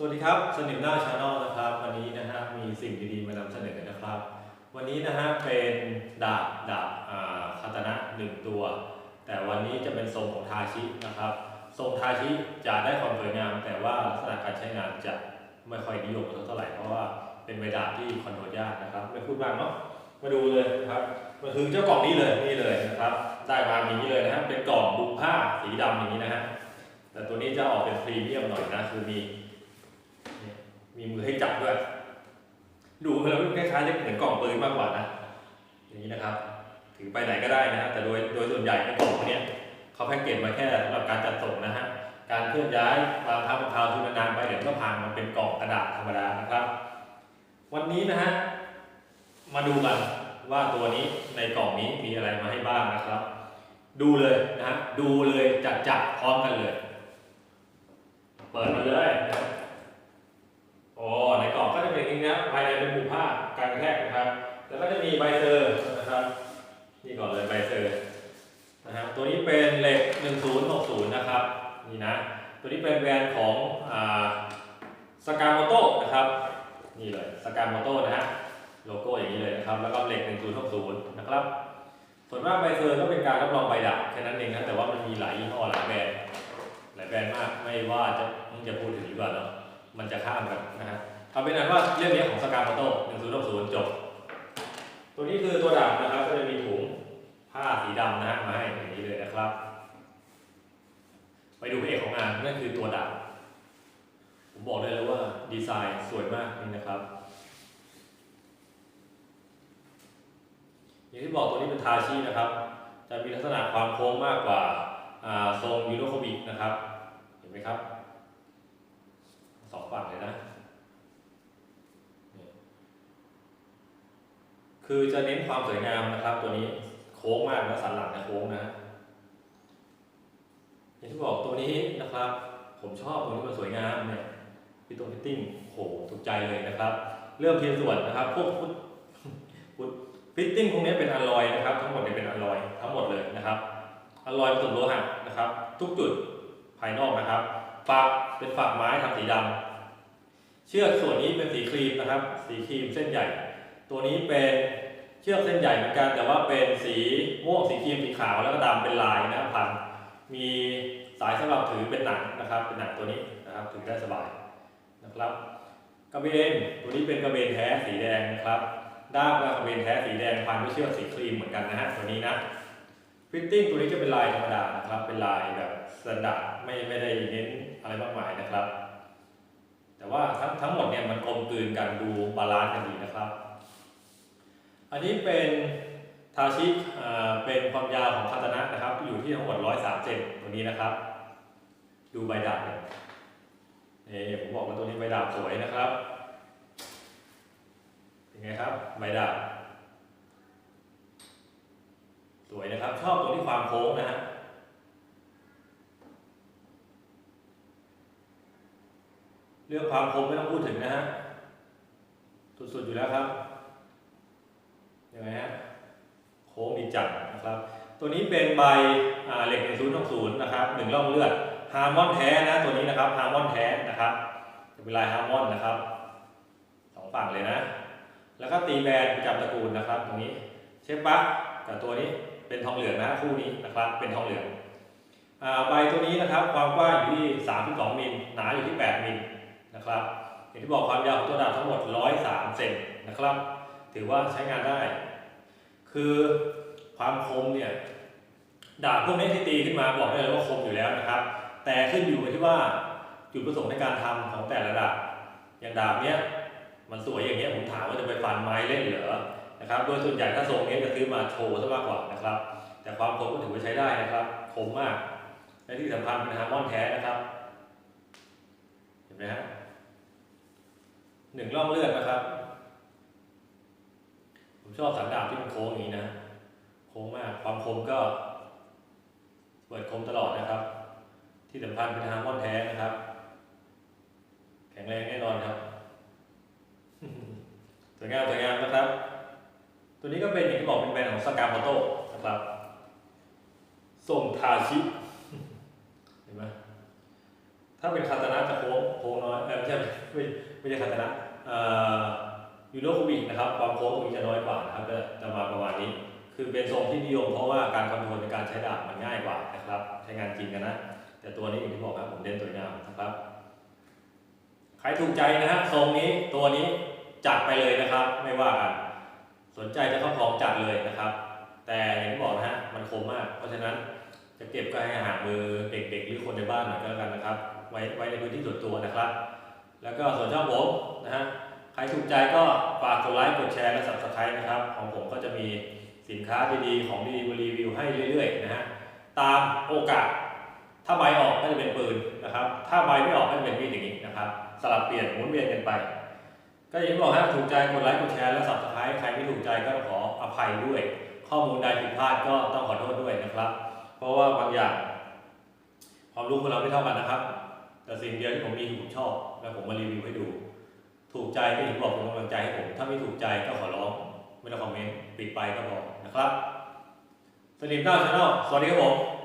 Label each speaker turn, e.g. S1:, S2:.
S1: สวัสดีครับสนิมหน้าชาแนลนะครับ วันนี้นะฮะมีสิ่งดีๆมานำเสนอนะครับ วันนี้นะฮะเป็นดาบดาบคาตานะหนึ่งตัว แต่วันนี้จะเป็นทรงของทาชินะครับ ทรงทาชิจะได้ความสวยงาม แต่ว่าลักษณะการใช้งานจะไม่ค่อยนิยมเท่าไหร่เพราะว่าเป็นใบดาบที่คอนโทรลยากนะครับไม่พูดมากเนาะมาดูเลยนะครับมันคือเจ้ากล่องนี้เลยนี่เลยนะครับ ได้มาอย่างนี้เลยนะฮะเป็นกล่องบุกผ้าสีดำอย่างนี้นะฮะแต่ตัวนี้จะออกเป็นพรีเมียมหน่อยนะคือมี มีมือให้จับด้วย ดูแล้วคล้ายๆจะเหมือนกล่องปืนมากกว่านะ อย่างนี้นะครับ ถือไปไหนก็ได้นะแต่โดยโดยส่วนใหญ่ในกล่องเนี้ยเขาแพ็กเกจมาแค่สำหรับการจัดส่งนะฮะ การเคลื่อนย้ายบางครั้งบางคราวทุนนานๆไปเดี๋ยวก็พังมันเป็นกล่องกระดาษธรรมดานะครับ วันนี้นะฮะ มาดูกันว่าตัวนี้ในกล่องนี้มีอะไรมาให้บ้างนะครับ ดูเลยนะฮะ ดูเลยจัดจัดพร้อมกันเลย เปิดมาเลยนะอ๋อในกล่ องก็จะเป็นอย่างนี้นะภายในเป็นบุผ้าการกระแทกนะครับ แล้วก็จะมีใบเซอร์นะครับ นี่ก่อนเลยใบเซอร์นะครับตัวนี้เป็นเหล็ก 1060 นะครับ นี่นะ ตัวนี้เป็นแบรนด์ของอ่าสกามโต้นะครับ นี่เลยสกามโต้นะฮะ โลโก้อย่างนี้เลยนะครับ แล้วก็เหล็ก 1060 นะครับ ส่วนมากใบเซอร์ก็เป็นการรับรองใบดับแค่นั้นเองนะแต่ว่ามันมีหลายยี่ห้อหลายแบรนด์ หลายแบรนด์มาก ไม่ว่าจะจะพูดถึงดีกว่าเนาะมันจะข้ามกันนะฮะ เอาเป็นอันว่าเรื่องนี้ของสกาโมโต้1060จบ ตัวนี้คือตัวดาบนะครับ ก็จะมีถุงผ้าสีดำนะฮะมาให้อย่างนี้เลยนะครับ ไปดูพระเอกของงานนั่นคือตัวดาบผมบอกได้เลยว่าดีไซน์สวยมากนี่นะครับ อย่างที่บอกตัวนี้เป็นทาชินะครับ จะมีลักษณะความโค้งมากกว่าทรงยูโนโคบินะครับ เห็นไหมครับสองฝั่งเลยนะ คือจะเน้นความสวยงามนะครับ ตัวนี้โค้งมากนะสันหลังนะโค้งนะอย่างที่บอกตัวนี้นะครับ ผมชอบตรงนี้มันสวยงามเนี่ยพี่ตรงฟิตติ้งโหถูกใจเลยนะครับ เริ่มเพียส่วนนะครับ พวกฟุตฟุตฟิตติ้งพวกนี้เป็นอลลอยนะครับ ทั้งหมดเนี่ยเป็นอลลอยทั้งหมดเลยนะครับอลลอยผสมโลหะนะครับ ทุกจุดภายนอกนะครับฝักเป็นฝักไม้ทำสีดำเชือกส่วนนี้เป็นสีครีมนะครับ สีครีมเส้นใหญ่ ตัวนี้เป็นเชือกเส้นใหญ่เหมือนกันแต่ว่าเป็นสีม่วงสีครีมสีขาวแล้วก็ดำเป็นลายนะครับพันมีสายสำหรับถือเป็นหนังนะครับ เป็นหนังตัวนี้นะครับถือได้สบายนะครับกระเบนตัวนี้เป็นกระเบนแท้สีแดงนะครับด้ามก็กระเบนแท้สีแดงพันด้วยเชือกสีครีมเหมือนกันนะฮะตัวนี้นะฟิตติ้งตัวนี้จะเป็นลายธรรมดานะครับเป็นลายแบบสแตนดาร์ดไม่ไม่ได้เน้นอะไรมากมายนะครับ แต่ว่าทั้งทั้งหมดเนี่ยมันกลมกลืนกันดูบาลานซ์กันดีนะครับ อันนี้เป็นทาชิอ่าเป็นความยาวของคาตานะนะครับ อยู่ที่ทั้งหมด103เซนตัวนี้นะครับ ดูใบดาบเนี่ยผมบอกว่าตัวนี้ใบดาบสวยนะครับเป็นไงครับใบดาบสวยนะครับ ชอบตรงที่ความโค้งนะฮะเรื่องความคมไม่ต้องพูดถึงนะฮะสุดๆอยู่แล้วครับ ยังไงฮะโค้งดีจัดนะครับ ตัวนี้เป็นใบเหล็กศูนย์องศูนย์นะครับหนึ่งร่องเลือดฮาร์มอนแท้นะตัวนี้นะครับฮาร์มอนแท้นะครับจะเป็นลายฮาร์มอนนะครับสองฝั่งเลยนะ แล้วก็ตีแบรนด์ประจำตระกูลนะครับตรงนี้เชฟบัคกับตัวนี้เป็นทองเหลืองนะคู่นี้นะครับ เป็นทองเหลืองใบตัวนี้นะครับความกว้างอยู่ที่ 32มิลหนาอยู่ที่ 8มิลนะครับอย่างที่บอกความยาวของตัวดาบทั้งหมด 103เซนนะครับ ถือว่าใช้งานได้ คือความคมเนี่ยดาบพวกนี้ที่ตีขึ้นมาบอกได้เลยว่าคมอยู่แล้วนะครับ แต่ขึ้นอยู่กับที่ว่าจุดประสงค์ในการทำของแต่ละดาบอย่างดาบเนี้ยมันสวยอย่างเงี้ยผมถามว่าจะไปฟันไม้เล่นเหรอนะครับโดยส่วนใหญ่ถ้าทรงนี้จะซื้อมาโชว์ซะมากกว่านะครับ แต่ความคมก็ถือว่าใช้ได้นะครับคมมาก และที่สำคัญเป็นฮาร์มอนแท้นะครับเห็นไหมฮะหนึ่งร่องเลือดนะครับ ชอบสันดาบที่มันโค้งอย่างนี้นะ โค้งมาก ความคมก็เปิดคมตลอดนะครับ ที่สำคัญเป็นฮาร์มอนแท้นะครับ แข็งแรงแน่นอนครับสวยงามสวยงามนะครับ ตัวนี้ก็เป็นอย่างที่บอกเป็นแบรนด์ของสกาโมโต้นะครับส่งทาชิเห็นไหมถ้าเป็นคาตานะจะโค้งโค้งน้อยเออไม่ใช่ไม่ไม่ใช่คาตานะเอ่อ ยูโรคูบิกนะครับความโค้งตรงจะน้อยกว่านะครับจะจะมาประมาณนี้ คือเป็นทรงที่นิยมเพราะว่าการคอนโทรลในการใช้ดาบมันง่ายกว่านะครับใช้งานจริงกันนะ แต่ตัวนี้อย่างที่บอกครับผมเด่นสวงามนะครับใครถูกใจนะฮะทรงนี้ตัวนี้จัดไปเลยนะครับ ไม่ว่ากันสนใจจะเข้าของจัดเลยนะครับ แต่อย่างที่บอกนะฮะมันคมมาก เพราะฉะนั้นจะเก็บก็ให้ห่างมือเด็กๆหรือคนในบ้านหน่อยก็แล้วกันนะครับ ไว้ไว้ในพื้นที่ส่วนตัวนะครับ แล้วก็ส่วนช่องผมนะฮะ รถูกใจก็ฝากกดไลค์กดแชร์และ subscribe นะครับ ของผมก็จะมีสินค้าดีๆ ของดีๆมารีวิวให้เรื่อยๆนะฮะตามโอกาส ถ้าใบออกก็จะเป็นปืนนะครับ ถ้าใบไม่ออกก็จะเป็นมีดอย่างนี้นะครับ สลับเปลี่ยนหมุนเวียนกันไป ก็อย่างที่บอกฮะถูกใจกดไลค์กดแชร์และสับสไครต์ใครไม่ถูกใจก็ขออภัยด้วย ข้อมูลใดผิดพลาดก็ต้องขอโทษด้วยนะครับ เพราะว่าบางอย่างความรู้ของเราไม่เท่ากันนะครับ แต่สิ่งเดียวที่ผมมีผมชอบแล้วผมมารีวิวให้ดู ถูกใจก็อย่างบอกเป็นกำลังใจให้ผม ถ้าไม่ถูกใจก็ขอร้อง ไม่ต้องคอมเมนต์ปิดไปก็พอนะครับสลิมก้าวชาแนลสวัสดีครับผม